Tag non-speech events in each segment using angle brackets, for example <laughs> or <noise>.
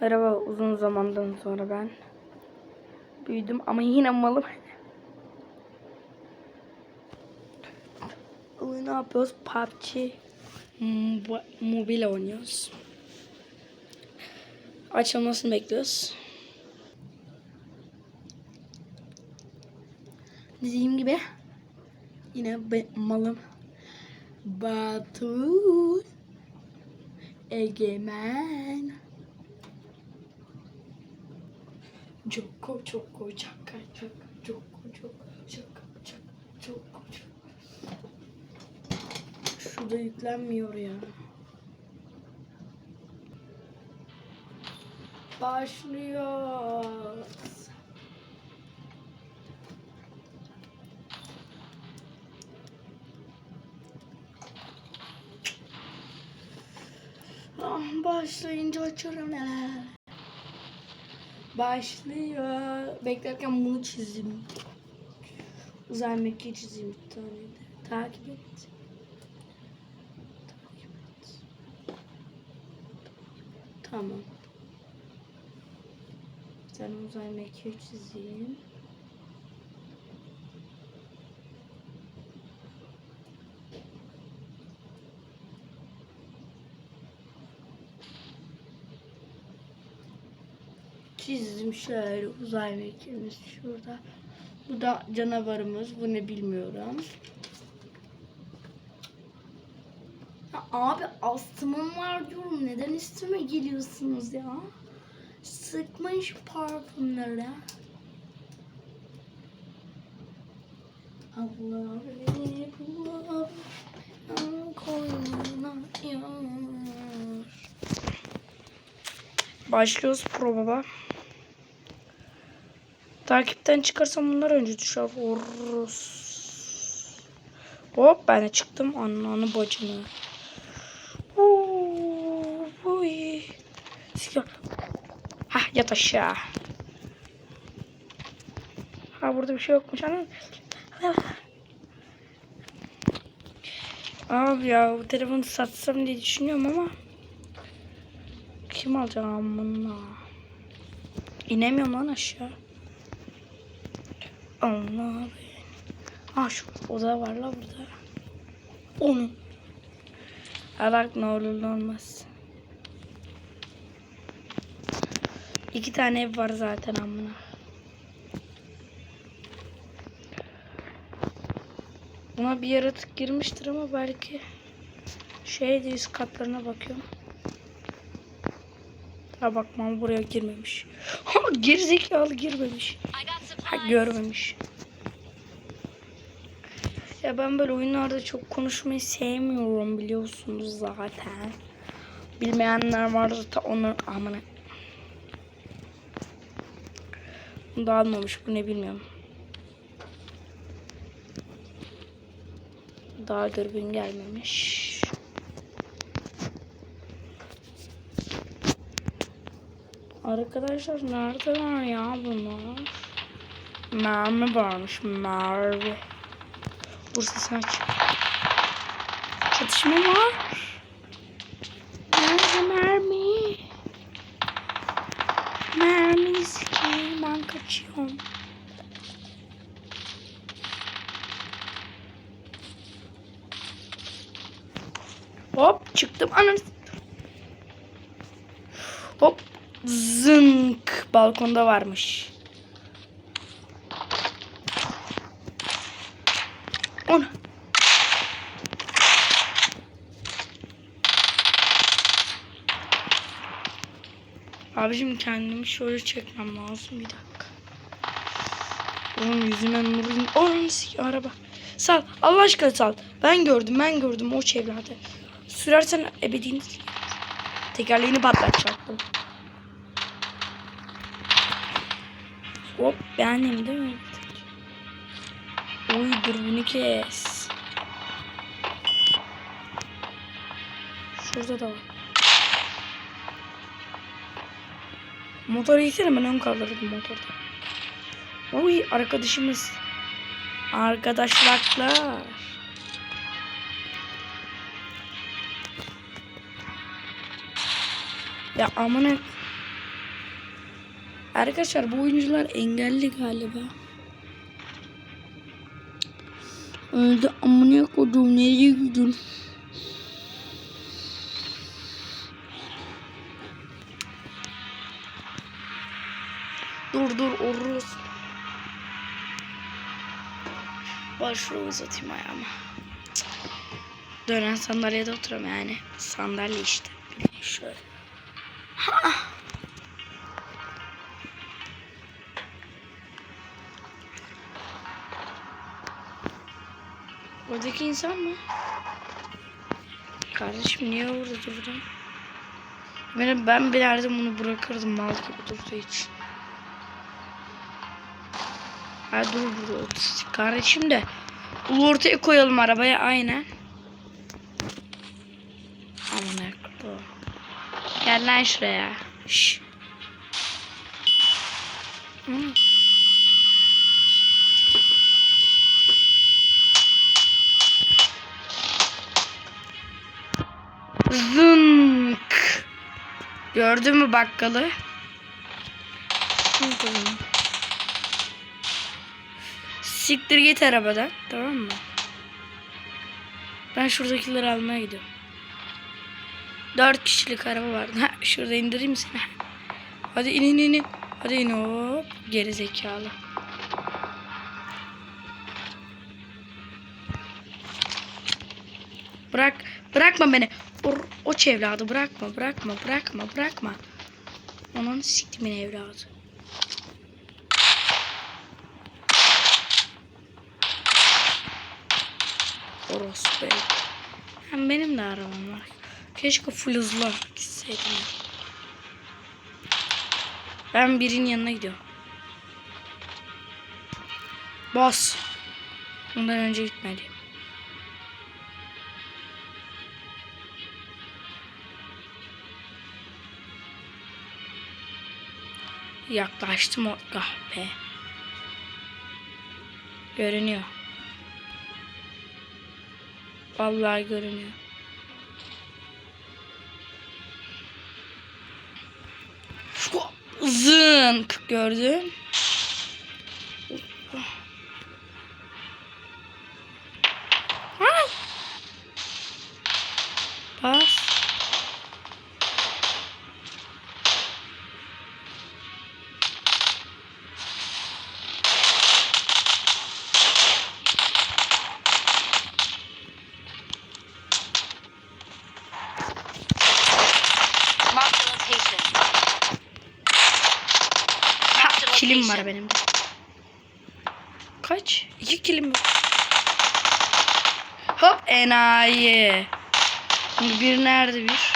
Merhaba uzun zamandan sonra ben büyüdüm ama yine malım. Bugün ne yapıyoruz? PUBG Mo- Mobile oynuyoruz. Açılmasını bekliyoruz. Dediğim gibi yine malım Batu Egemen Çoko çoko çaka çaka çoko çoko çaka çaka çoko çoko Şurada yüklenmiyor ya. Başlıyoruz. Ah, başlayınca açarım neler. Başlıyor. Beklerken bunu çizeyim. Uzay mekiği çizeyim bir tane de. Takip et. Takip et. Tamam. Tane uzay mekiği çizeyim. Çizdim şöyle uzay mekiğimiz şurada. Bu da canavarımız. Bu ne bilmiyorum. Ya abi astımım var diyorum. Neden üstüme geliyorsunuz ya? Sıkmayın şu parfümleri. Allah. Başlıyoruz probaba. Takipten çıkarsam bunlar önce düşer. Vururuz. Hop ben de çıktım. Ananı bacını. Silah. Hah yat aşağı. Ha burada bir şey yokmuş anam. Abi ya bu telefonu satsam diye düşünüyorum ama kim alacak amına? İnemiyorum lan aşağı. Allah. Ha şu oda var la burada. Onu. Alak ne olur ne olmaz. İki tane ev var zaten amına. Buna bir yaratık girmiştir ama belki şeydi üst katlarına bakıyorum. Ha bakmam buraya girmemiş. Ha gerizekalı girmemiş. Ha görmemiş. Ya ben böyle oyunlarda çok konuşmayı sevmiyorum biliyorsunuz zaten. Bilmeyenler vardır da onu amına. Bunu da almamış bu ne bilmiyorum. Daha dürbün gelmemiş. Arkadaşlar neredeler ya bunlar? Mermi varmış mermi. Bursa sen aç. Çatışma var. Nerede mermi? Mermi sikeyim ben kaçıyorum. Hop çıktım anam. Hop zınk balkonda varmış. Abicim kendimi şöyle çekmem lazım bir dakika. Onun yüzüne nurun. Onun araba. Sal. Allah aşkına sal. Ben gördüm ben gördüm o çevrede. Sürersen ebediğini Tekerleğini patlatacaktım. Hop beğendim değil mi? Oy dürbünü kes. Şurada da var. Motoru yıksana ben ön kaldırdım motorda. Oy arkadaşımız. Arkadaşlar. Ya amına Arkadaşlar bu oyuncular engelli galiba. Öldü amına koduğum nereye gidiyorsun? Dur dur oruz. Var şuraya uzatayım ayağımı. Dönen sandalyede oturuyorum yani. Sandalye işte. Şöyle. Ha. Oradaki insan mı? Kardeşim niye orada durdun? Ben, ben bir yerde bunu bırakırdım mal gibi durduğu için. Ha dur dur kardeşim de. Ulu ortaya koyalım arabaya aynen. Ekro. Gel lan şuraya. Şş. Hı. Zınk. Gördün mü bakkalı? Zınk. Siktir git arabadan. Tamam mı? Ben şuradakileri almaya gidiyorum. Dört kişilik araba var. Ha, şurada indireyim seni. Hadi in in. in. Hadi in hop. Geri zekalı. Bırak. Bırakma beni. O, o evladı bırakma. Bırakma. Bırakma. Bırakma. Onun siktimin evladı. Orospu. Hem benim de arabam var. Keşke full hızlı gitseydim. Ben birinin yanına gidiyorum. Bas. Bundan önce gitmeliyim. Yaklaştım o kahpe. Görünüyor. Vallahi görünüyor. Zınk gördün. Kaç? İki kilim var. Hop enayi. Bir nerede bir?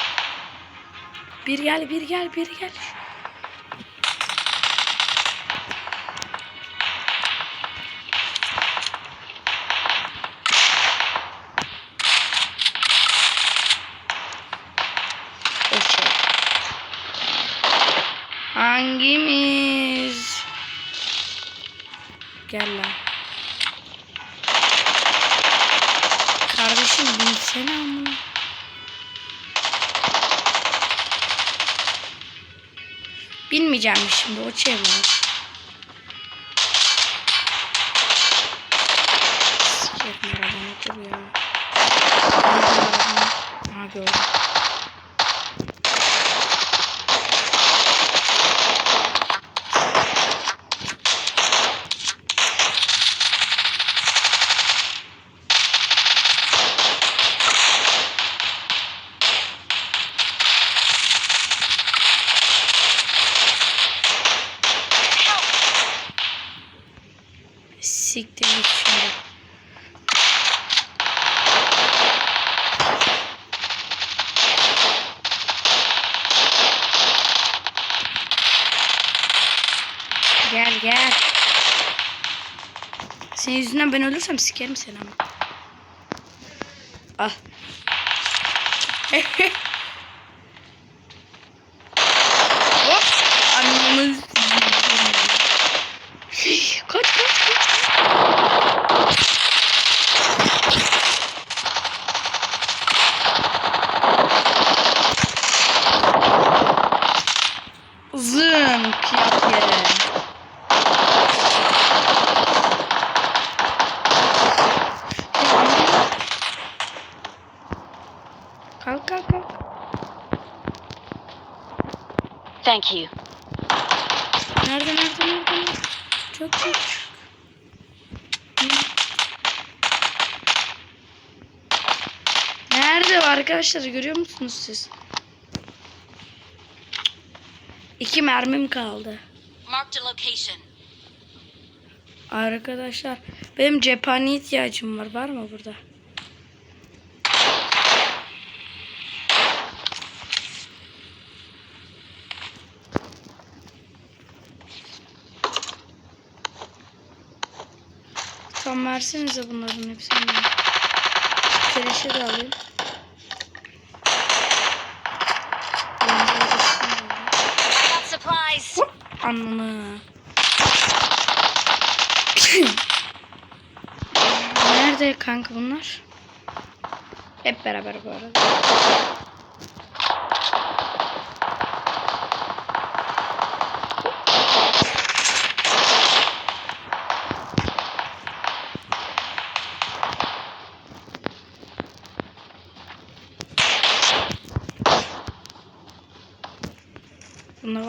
Bir gel bir gel bir gel. Şimdi o çevre. Sikerim arabanı dur ya. Gördüm arabanı. Aha gördüm. Siktir git şimdi. Gel gel. Senin yüzünden ben ölürsem sikerim seni ama. Al. <laughs> Hop. Anlamı. Kaç kaç kaç. Zın. Tank yap yere. Kalk kalk kalk. Thank you. Nerede nerede nerede? Çok çok. Nerede o arkadaşlar görüyor musunuz siz? İki mermim kaldı. Arkadaşlar benim cephane ihtiyacım var. Var mı burada? Tam versenize bunların hepsini. Keleşe de alayım. Ananı. Nerede kanka bunlar? Hep beraber bu arada.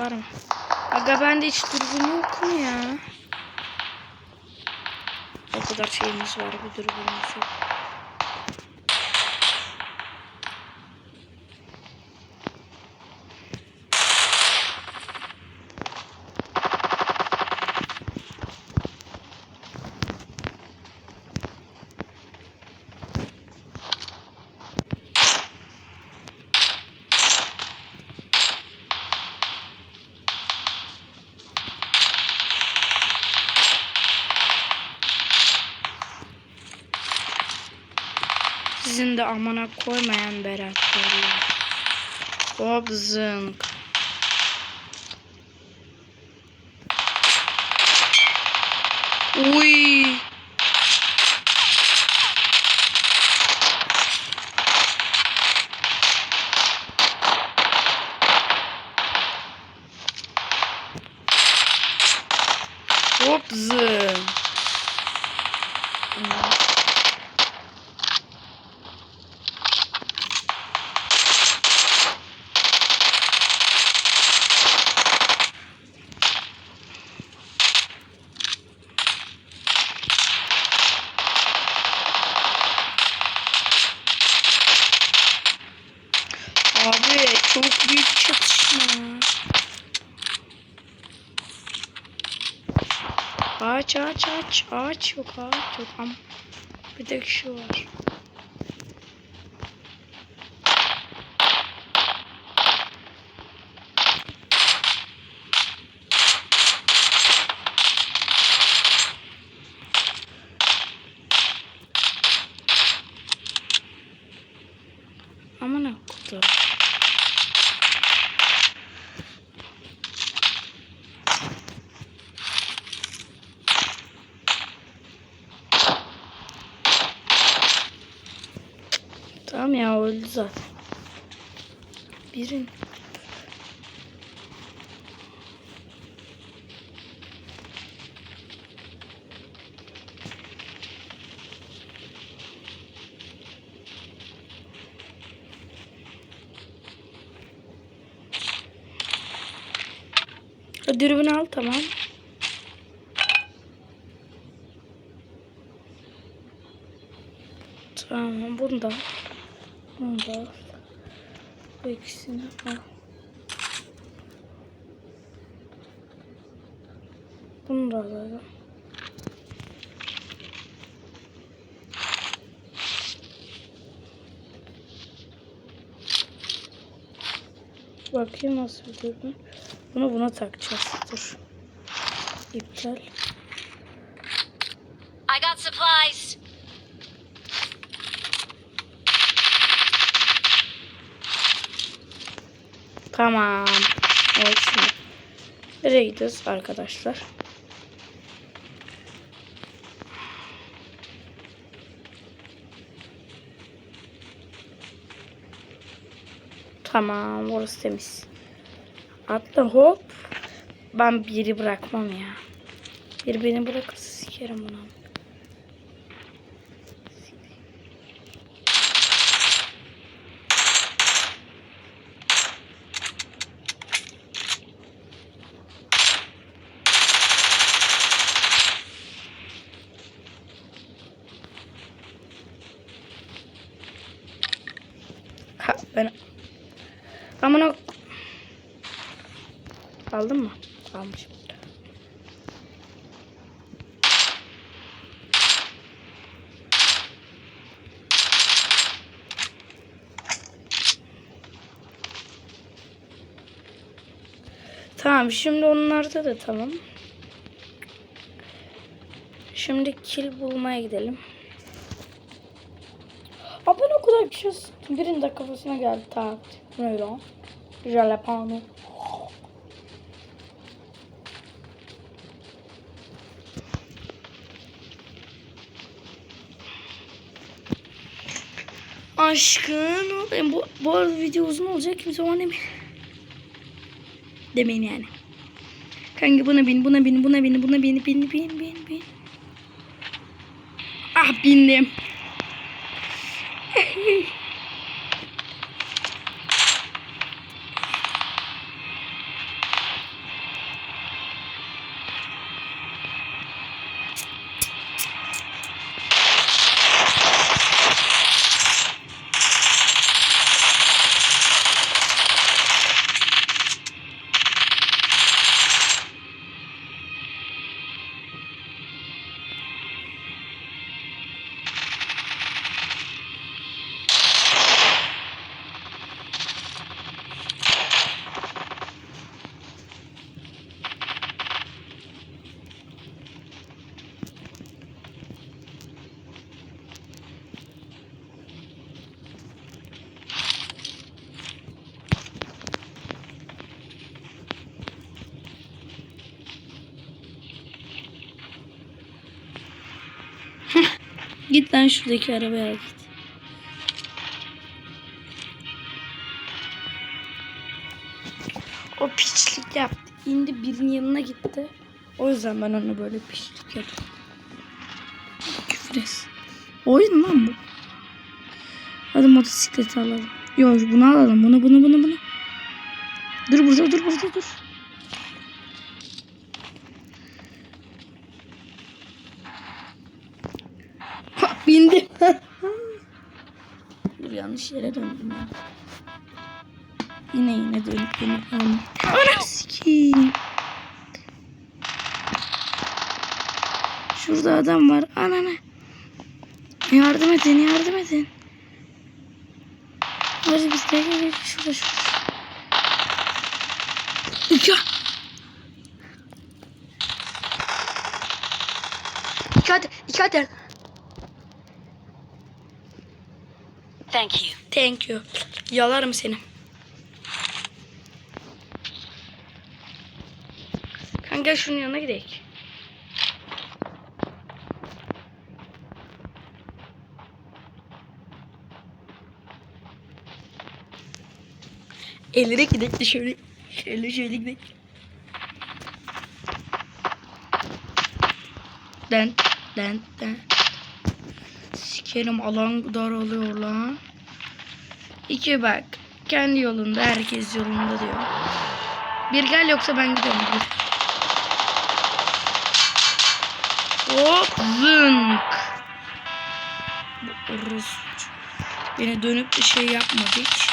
Bunda var mı? Aga bende hiç dürbün yok ya? O kadar şeyimiz var bir dürbünümüz yok. Sizin de amana koymayan Berat böyle. Hop zınk. Uy. Hop zınk. Abi çok büyük çatışma. Ağaç ağaç ağaç ağaç yok ağaç yok ama bir tek şu var. Ya öldü zaten. Birin. Ha, Dürbünü al tamam. Tamam bunu da. Bunu da al. Bu ikisini al. Bunu da alalım. Bakayım nasıl bir. Bunu buna takacağız. Dur. İptal. I got supplies. Tamam. Evet şimdi. Nereye gidiyoruz arkadaşlar? Tamam orası temiz. Atla hop. Ben biri bırakmam ya. Bir beni bırakırsa sikerim bunu. Ben Amına Aldın mı? Almışım. Tamam şimdi onlarda da tamam. Şimdi kil bulmaya gidelim. Ben o kadar bir şey sıktım. Birinin de kafasına geldi. Tak. Lan? Jalapeno. Aşkın olayım. Bu, bu arada video uzun olacak. Kimse ona demeyin. Demeyin yani. Kanka buna bin, buna bin, buna bin, buna bin, bin, bin, bin, bin. Ah bindim. <laughs> Lan şuradaki arabaya git. O piçlik yaptı. İndi birinin yanına gitti. O yüzden ben ona böyle piçlik yaptım. Küfür etsin. Oyun lan bu. Hadi motosikleti alalım. Yok bunu alalım. Bunu bunu bunu bunu. Dur burada dur burada dur. Ha, bindim. dur yanlış yere döndüm ya. Yine yine dönüp dönüp sikeyim. Şurada adam var. Anana. Yardım edin yardım edin. Hadi biz gel gel. Şurada şurada. Ya. Dikkat dikkat. Thank you. Thank you. Yalarım seni. Kanka şunun yanına gidelim. Ellere gidelim de şöyle. Şöyle şöyle gidelim. Den den den. Sikerim alan daralıyor lan. İki bak. Kendi yolunda herkes yolunda diyor. Bir gel yoksa ben gidiyorum. Bir. Hop zınk. Orospu. Beni dönüp bir şey yapmadı hiç.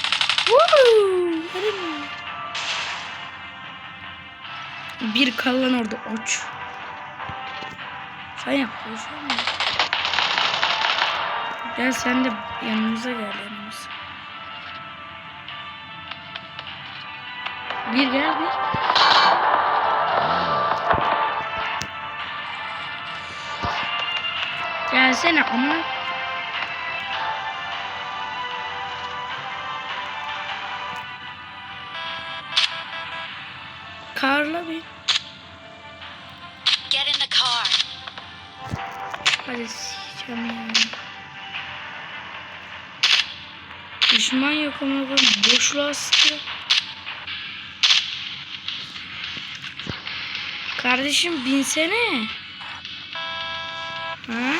Bir kalan orada uç. Sen yap. boş ver. Gel sen de yanımıza gel yanımıza. Bir gel bir. Gelsene ama. Karla bir. Get in the car. Hadi sikeceğim ya. Yok ama ben boşluğa sıkıyor. Kardeşim binsene. Ha?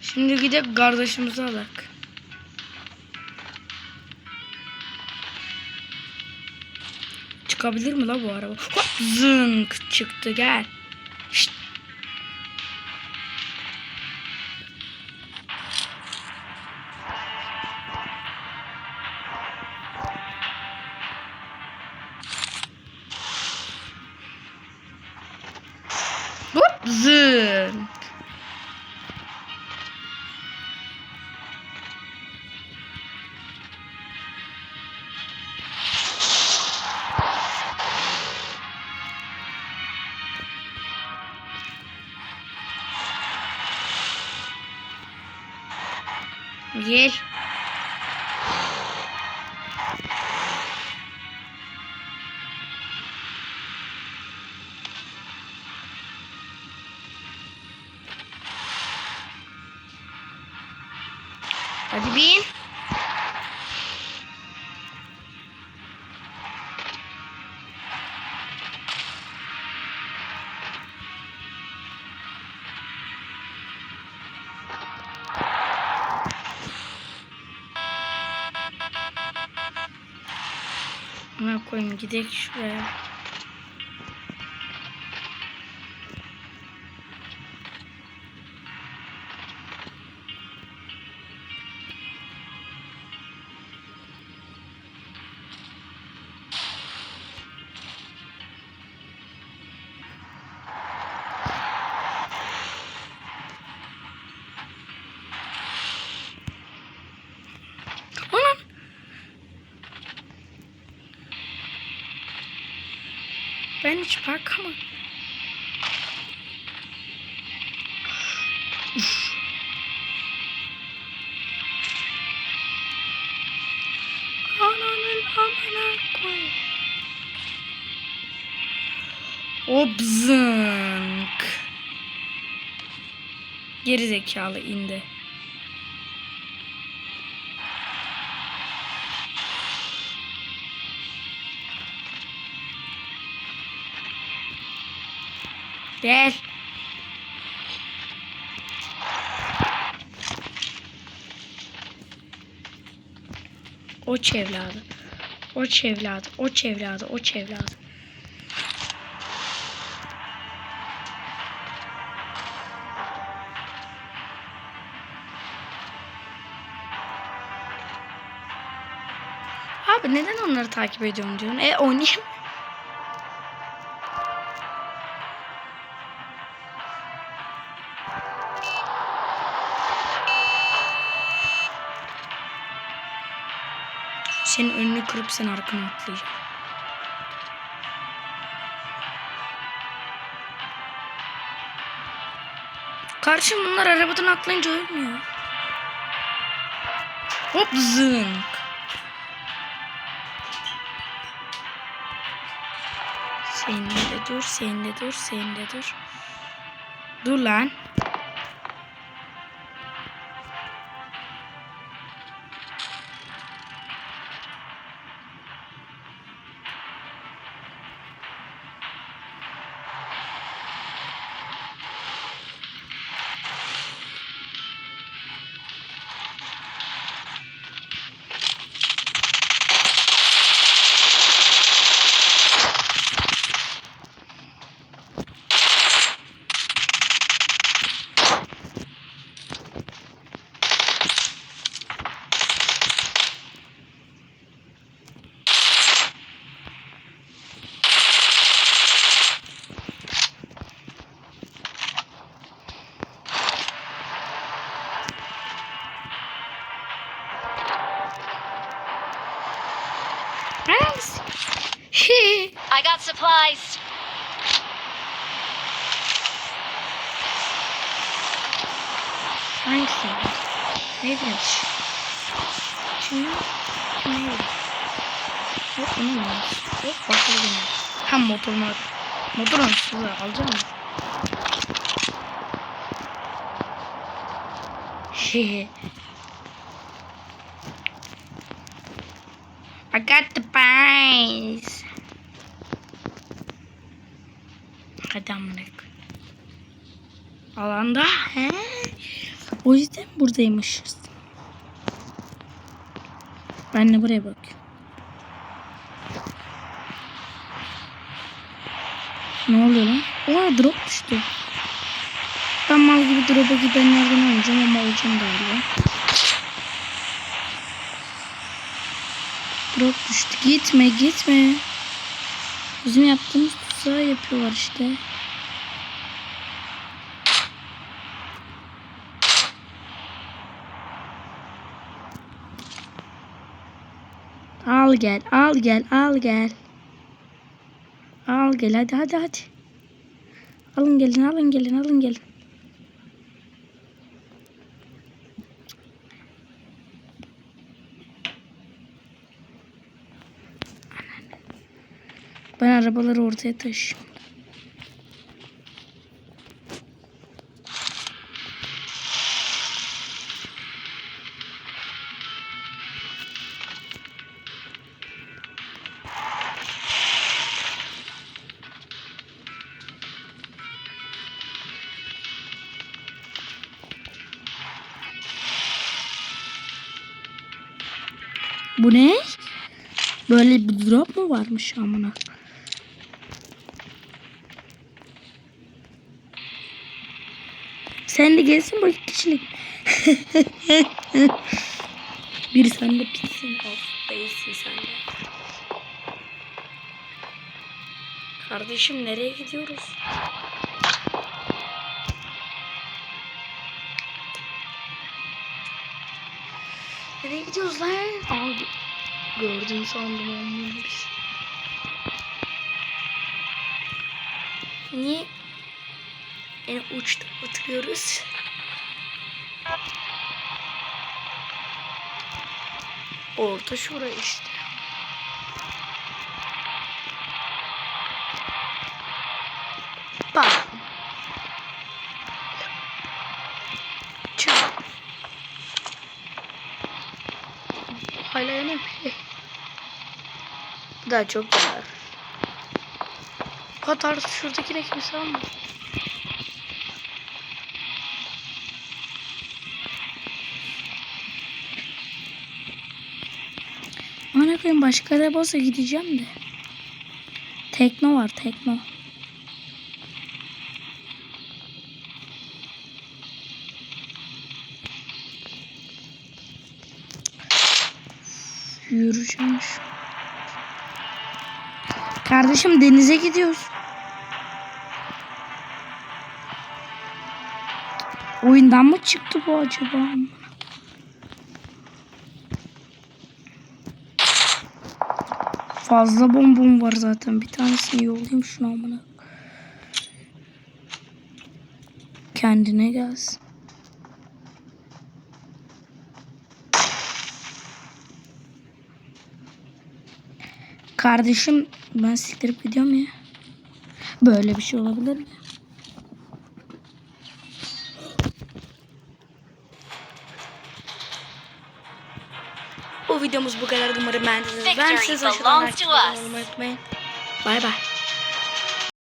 Şimdi gidip kardeşimizi alak. Çıkabilir mi la bu araba? Zınk çıktı gel. Gel. Koyayım gidelim şuraya. Ben hiç bakamadım. Uf. Ananın amına koy. Hop zınk. Geri zekalı indi. Gel. O evladı. O evladı. O evladı. O evladı. Abi neden onları takip ediyorum diyorsun? E oynayayım. Kırıp sen arkana atlayacağım. Karşım bunlar arabadan atlayınca ölmüyor. Hop zınk. Senin de dur, senin de dur, senin de dur. Dur lan. I got supplies. Hangisi? Ne bileyim. Şimdi ne bileyim. Yok bunu mu? Yok farklı bir şey. Hem motorunu al. Motorunu size alacağım mı? Hehe. I got the prize. Hadi amına. Alanda. He. O yüzden buradaymışız. Ben de buraya bakıyorum. Ne oluyor lan? Oha drop düştü. Ben mal gibi drop'a gidenlerden olacağım ama olacağım galiba. Drop düştü. Gitme gitme. Bizim yaptığımız tuzağı yapıyorlar işte. Al gel, al gel, al gel. Al gel hadi hadi hadi. Alın gelin, alın gelin, alın gelin. Ben arabaları ortaya taşıyorum. Bu ne? Böyle bir drop mu varmış amına? Sen de gelsin bak kişilik. <laughs> bir sen de pissin. Of değilsin sen de. Kardeşim nereye gidiyoruz? Gidiyoruz lan? Abi gördüm sandım olmamış. Niye en uçta oturuyoruz? Orta şura işte. Bu da çok güzel. Katar şuradakine kimse almıyor. Ana koyayım başka araba olsa gideceğim de. Tekno var tekno. Yürüyeceğim şu. Kardeşim denize gidiyoruz. Oyundan mı çıktı bu acaba? Fazla bombom var zaten. Bir tanesini yollayayım şuna amına. Kendine gelsin. Kardeşim ben siktirip gidiyorum ya. Böyle bir şey olabilir mi? Bu videomuz bu kadar. Umarım beğendiniz. Ben size olmayı unutmayın. Bay bay.